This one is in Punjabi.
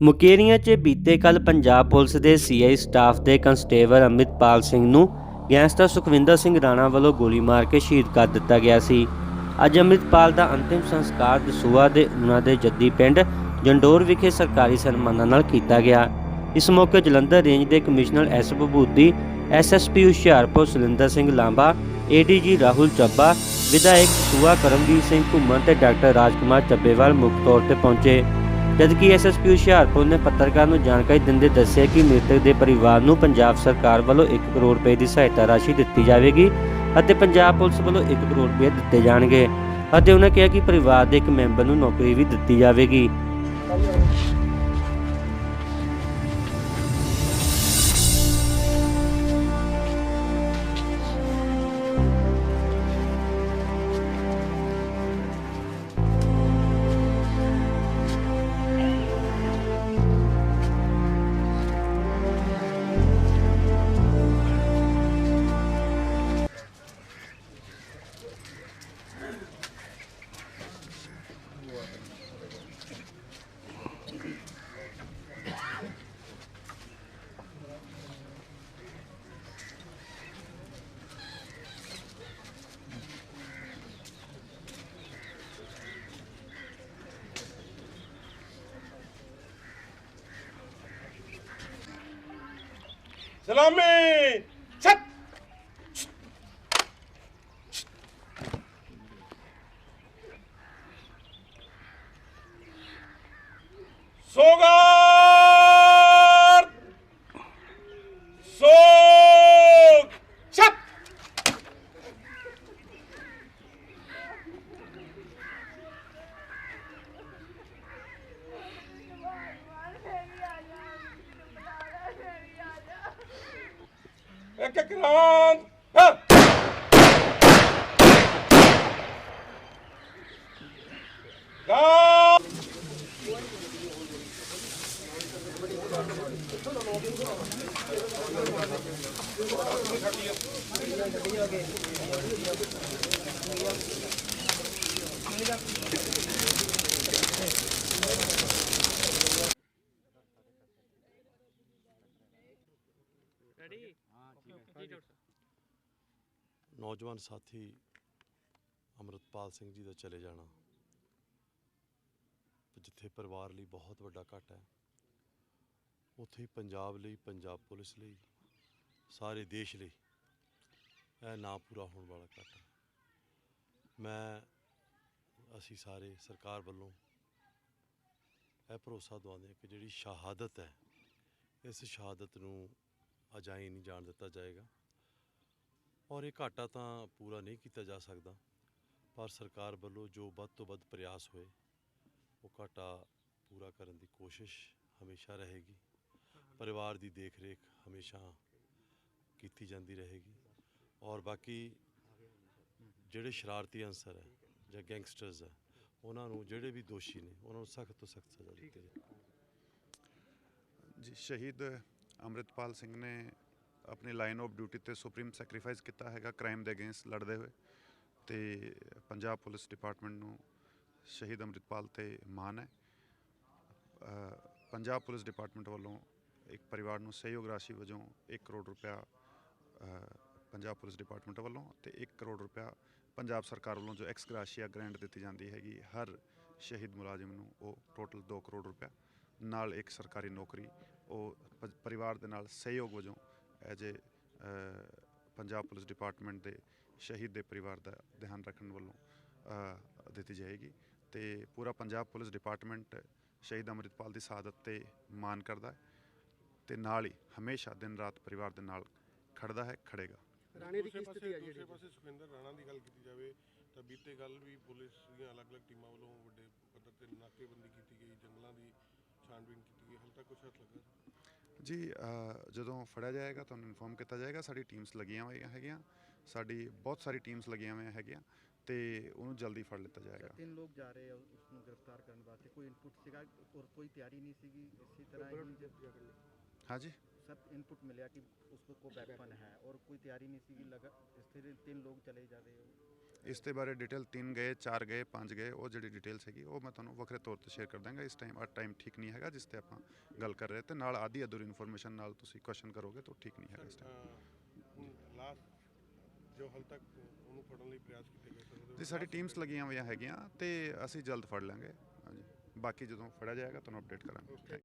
ਮੁਕੇਰੀਆਂ 'ਚ ਬੀਤੇ ਕੱਲ ਪੰਜਾਬ ਪੁਲਿਸ ਦੇ ਸੀਆਈ ਸਟਾਫ ਦੇ ਕੰਸਟੇਬਲ ਅਮਿਤਪਾਲ ਸਿੰਘ ਨੂੰ ਗੈਂਗਸਟਰ ਸੁਖਵਿੰਦਰ ਸਿੰਘ ਰਾਣਾ ਵੱਲੋਂ ਗੋਲੀ ਮਾਰ ਕੇ ਸ਼ਹੀਦ ਕਰ ਦਿੱਤਾ ਗਿਆ ਸੀ। ਅੱਜ ਅਮਿਤਪਾਲ ਦਾ ਅੰਤਿਮ ਸੰਸਕਾਰ ਦਸੂਆ ਦੇ ਉਹਨਾਂ ਦੇ ਜੱਦੀ ਪਿੰਡ ਜੰਡੋਰ ਵਿਖੇ ਸਰਕਾਰੀ ਸਨਮਾਨਾਂ ਨਾਲ ਕੀਤਾ ਗਿਆ। ਇਸ ਮੌਕੇ ਜਲੰਧਰ ਰੇਂਜ ਦੇ ਕਮਿਸ਼ਨਰ ਐਸ ਬਬੂਦੀ ਐਸਐਸਪੀ ਹੁਸ਼ਿਆਰਪੁਰ ਸੁਰਿੰਦਰ ਸਿੰਘ ਲਾਂਬਾ ਏਡੀਜੀ ਰਾਹੁਲ ਚੱਬਾ, ਵਿਧਾਇਕ ਸੂਆ ਕਰਮਵੀਰ ਸਿੰਘ ਘੁੰਮਣ ਤੇ ਡਾਕਟਰ ਰਾਜਕੁਮਾਰ ਚੱਬੇਵਾਲ ਮੁੱਖ ਤੌਰ ਤੇ ਪਹੁੰਚੇ। ਜਦਕਿ ਐਸਐਸਪੀ ਹੁਸ਼ਿਆਰਪੁਰ ਨੇ ਪੱਤਰਕਾਰ ਨੂੰ ਜਾਣਕਾਰੀ ਦਿੰਦੇ ਦੱਸਿਆ ਕਿ ਮ੍ਰਿਤਕ ਦੇ ਪਰਿਵਾਰ ਨੂੰ ਪੰਜਾਬ ਸਰਕਾਰ ਵੱਲੋਂ 1 ਕਰੋੜ ਰੁਪਏ ਦੀ ਸਹਾਇਤਾ ਰਾਸ਼ੀ ਦਿੱਤੀ ਜਾਵੇਗੀ ਅਤੇ ਪੰਜਾਬ ਪੁਲਿਸ ਵੱਲੋਂ 1 ਕਰੋੜ ਰੁਪਏ ਦਿੱਤੇ ਜਾਣਗੇ ਅਤੇ ਉਹਨਾਂ ਕਿਹਾ ਕਿ ਪਰਿਵਾਰ ਦੇ ਇੱਕ ਮੈਂਬਰ ਨੂੰ ਨੌਕਰੀ ਵੀ ਦਿੱਤੀ ਜਾਵੇਗੀ। Salami! Set! Soga! 깨끗한 한! 가! ਹਾਂ ਨੌਜਵਾਨ ਸਾਥੀ ਅਮਰਤਪਾਲ ਸਿੰਘ ਜੀ ਦਾ ਚਲੇ ਜਾਣਾ। ਜਿੱਥੇ ਪਰਿਵਾਰ ਲਈ ਬਹੁਤ ਵੱਡਾ ਘਾਟਾ ਹੈ। ਉੱਥੇ ਹੀ ਪੰਜਾਬ ਲਈ ਪੰਜਾਬ ਪੁਲਿਸ ਲਈ ਸਾਰੇ ਦੇਸ਼ ਲਈ ਇਹ ਨਾ ਪੂਰਾ ਹੋਣ ਵਾਲਾ ਘਾਟਾ ਹੈ। ਮੈਂ ਅਸੀਂ ਸਾਰੇ ਸਰਕਾਰ ਵੱਲੋਂ ਇਹ ਭਰੋਸਾ ਦਵਾਉਂਦੇ ਹਾਂ ਕਿ ਜਿਹੜੀ ਸ਼ਹਾਦਤ ਹੈ ਇਸ ਸ਼ਹਾਦਤ ਨੂੰ ਅਜਾਈ ਨਹੀਂ ਜਾਣ ਦਿੱਤਾ ਜਾਏਗਾ। ਔਰ ਇਹ ਘਾਟਾ ਤਾਂ ਪੂਰਾ ਨਹੀਂ ਕੀਤਾ ਜਾ ਸਕਦਾ, ਪਰ ਸਰਕਾਰ ਵੱਲੋਂ ਜੋ ਵੱਧ ਤੋਂ ਵੱਧ ਪ੍ਰਯਾਸ ਹੋਏ, ਉਹ ਘਾਟਾ ਪੂਰਾ ਕਰਨ ਦੀ ਕੋਸ਼ਿਸ਼ ਹਮੇਸ਼ਾ ਰਹੇਗੀ। ਪਰਿਵਾਰ ਦੀ ਦੇਖ-ਰੇਖ ਹਮੇਸ਼ਾ ਕੀਤੀ ਜਾਂਦੀ ਰਹੇਗੀ। ਔਰ ਬਾਕੀ ਜਿਹੜੇ ਸ਼ਰਾਰਤੀ ਅਨਸਰ ਹੈ ਜਾਂ ਗੈਂਗਸਟਰਸ ਹੈ, ਉਹਨਾਂ ਨੂੰ ਜਿਹੜੇ ਵੀ ਦੋਸ਼ੀ ਨੇ, ਉਹਨਾਂ ਨੂੰ ਸਖਤ ਤੋਂ ਸਖਤ ਸਜ਼ਾ ਦਿੱਤੀ ਜਾਵੇ। ਜੀ, ਸ਼ਹੀਦ ਅੰਮ੍ਰਿਤਪਾਲ ਸਿੰਘ ਨੇ ਆਪਣੀ ਲਾਈਨ ਆਫ ਡਿਊਟੀ ਤੇ ਸੁਪਰੀਮ ਸੈਕਰੀਫਾਈਸ ਕੀਤਾ ਹੈਗਾ ਕ੍ਰਾਈਮ ਦੇ ਅਗੇਂਸਟ ਲੜਦੇ ਹੋਏ ਤੇ ਪੰਜਾਬ ਪੁਲਿਸ ਡਿਪਾਰਟਮੈਂਟ ਨੂੰ ਸ਼ਹੀਦ ਅੰਮ੍ਰਿਤਪਾਲ ਤੇ ਮਾਣ ਹੈ। ਪੰਜਾਬ ਪੁਲਿਸ ਡਿਪਾਰਟਮੈਂਟ ਵੱਲੋਂ ਇੱਕ ਪਰਿਵਾਰ ਨੂੰ ਸਹਿਯੋਗ ਰਾਸ਼ੀ ਵਜੋਂ 1 ਕਰੋੜ ਰੁਪਇਆ ਪੰਜਾਬ ਪੁਲਿਸ ਡਿਪਾਰਟਮੈਂਟ ਵੱਲੋਂ ਤੇ 1 ਕਰੋੜ ਰੁਪਇਆ ਪੰਜਾਬ ਸਰਕਾਰ ਵੱਲੋਂ ਜੋ ਐਕਸ ਗ੍ਰਾਸ਼ੀਆ ਗ੍ਰਾਂਟ ਦਿੱਤੀ ਜਾਂਦੀ ਹੈਗੀ, ਹਰ ਸ਼ਹੀਦ ਮੁਲਾਜ਼ਮ ਨੂੰ ਉਹ ਟੋਟਲ 2 ਕਰੋੜ ਰੁਪਇਆ ਨਾਲ ਇੱਕ ਸਰਕਾਰੀ ਨੌਕਰੀ ਉਹ ਪ- ਪਰਿਵਾਰ ਦੇ ਨਾਲ ਸਹਿਯੋਗ ਵਜੋਂ as a Punjab police department ਦੇ ਸ਼ਹੀਦ ਦੇ ਪਰਿਵਾਰ ਦਾ ਧਿਆਨ ਰੱਖਣ ਵੱਲੋਂ ਅ, ਦਿੱਤੀ ਜਾਏਗੀ। ਤੇ ਪੂਰਾ ਪੰਜਾਬ ਪੁਲਿਸ ਡਿਪਾਰਟਮੈਂਟ ਸ਼ਹੀਦ ਅੰਮ੍ਰਿਤਪਾਲ ਦੀ ਸ਼ਹਾਦਤ ਤੇ ਮਾਣ ਕਰਦਾ ਹੈ ਤੇ ਨਾਲ ਹੀ ਹਮੇਸ਼ਾ ਦਿਨ ਰਾਤ ਪਰਿਵਾਰ ਦੇ ਨਾਲ ਖੜਦਾ ਹੈ ਖੜੇਗਾ। ਰਾਣੇ ਦੀ ਦੂਸਰੇ ਕੀ ਪਾਸੇ ਹੈ ਦੂਸਰੇ ਜਿਹੜੀ ਪਾਸੇ ਸੁਖਿੰਦਰ ਰਾਣਾ ਦੀ ਗੱਲ ਕੀਤੀ ਜਾਵੇ ਤਾਂ ਬੀਤੇ ਕੱਲ ਵੀ ਪੁਲਿਸ ਦੀਆਂ ਅਲੱਗ-ਅਲੱਗ ਟੀਮਾਂ ਵੱਲੋਂ ਵੱਡੇ ਪੱਧਰ ਤੇ ਨਾਕੇਬੰਦੀ ਕੀਤੀ ਗਈ ਜੰਗਲਾਂ ਦੀ ਛਾਣਬੀਨ ਕੀਤੀ ਗਈ ਹਾਲੇ ਤੱਕ ਕੁਝ ਹੱਥ ਲੱਗਾ ਜੀ ਅ, ਜਦੋਂ ਫੜਿਆ ਜਾਏਗਾ ਤੁਹਾਨੂੰ ਇਨਫੋਰਮ ਕੀਤਾ ਜਾਏਗਾ ਸਾਡੀ ਟੀਮਸ ਲੱਗੀਆਂ ਹੋਈਆਂ ਹੈਗੀਆਂ। ਸਾਡੀ ਬਹੁਤ ਸਾਰੀ ਟੀਮਸ ਲੱਗੀਆਂ ਹੋਈਆਂ ਹੈਗੀਆਂ ਤੇ ਉਹਨੂੰ ਜਲਦੀ ਫੜ ਲਿੱਤਾ ਜਾਏਗਾ। ਤਿੰਨ ਲੋਕ ਜਾ ਰਹੇ ਆ ਉਸ ਨੂੰ ਗ੍ਰਿਫਤਾਰ ਕਰਨ ਵਾਸਤੇ। ਕੋਈ ਇਨਪੁਟ ਸੀਗਾ ਔਰ ਕੋਈ ਤਿਆਰੀ ਨਹੀਂ ਸੀਗੀ ਇਸੇ ਤਰ੍ਹਾਂ ਹੀ ਜ- ਹਾਂਜੀ। ਸਭ ਇਨਪੁਟ ਮਿਲਿਆ ਕਿ ਉਸ ਕੋ ਬੈਕਪਨ ਹੈ ਔਰ ਕੋਈ ਤਿਆਰੀ ਨਹੀਂ ਸੀਗੀ ਲਗਾ ਇਸ ਤਰ੍ਹਾਂ ਤਿੰਨ ਲੋਕ ਚਲੇ ਜਾ ਰਹੇ ਹੋ ਇਸ ਦੇ ਬਾਰੇ ਡਿਟੇਲ 3 ਗਏ 4 ਗਏ 5 ਗਏ ਉਹ ਜਿਹੜੀ ਡਿਟੇਲ ਸੀਗੀ ਉਹ ਮੈਂ ਤੁਹਾਨੂੰ ਵੱਖਰੇ ਤੌਰ ਤੇ ਸ਼ੇਅਰ ਕਰ ਦਾਂਗਾ ਇਸ ਟਾਈਮ ਆ ਟਾਈਮ ਠੀਕ ਨਹੀਂ ਹੈਗਾ ਜਿਸ ਤੇ ਆਪਾਂ ਗੱਲ ਕਰ ਰਹੇ ਤੇ ਨਾਲ ਆਦੀ ਅਧੂਰੀ ਇਨਫੋਰਮੇਸ਼ਨ ਨਾਲ ਤੁਸੀਂ ਕੁਐਸਚਨ ਕਰੋਗੇ ਤਾਂ ਠੀਕ ਨਹੀਂ ਹੈਗਾ ਇਸ ਟਾਈਮ ਲਾਸਟ ਜੋ ਹਾਲ ਤੱਕ ਉਹਨੂੰ ਫੜਨ ਲਈ ਪ੍ਰਯਾਸ ਕੀਤੇ ਗਏ ਜੀ ਸਾਡੀ ਟੀਮਸ ਲੱਗੀਆਂ ਹੋਈਆਂ ਹੈਗੀਆਂ ਤੇ ਅਸੀਂ ਜਲਦ ਫੜ ਲਾਂਗੇ। ਹਾਂਜੀ ਬਾਕੀ ਜਦੋਂ ਫੜਿਆ ਜਾਏਗਾ ਤੁਹਾਨੂੰ ਅਪਡੇਟ ਕਰਾਂਗੇ.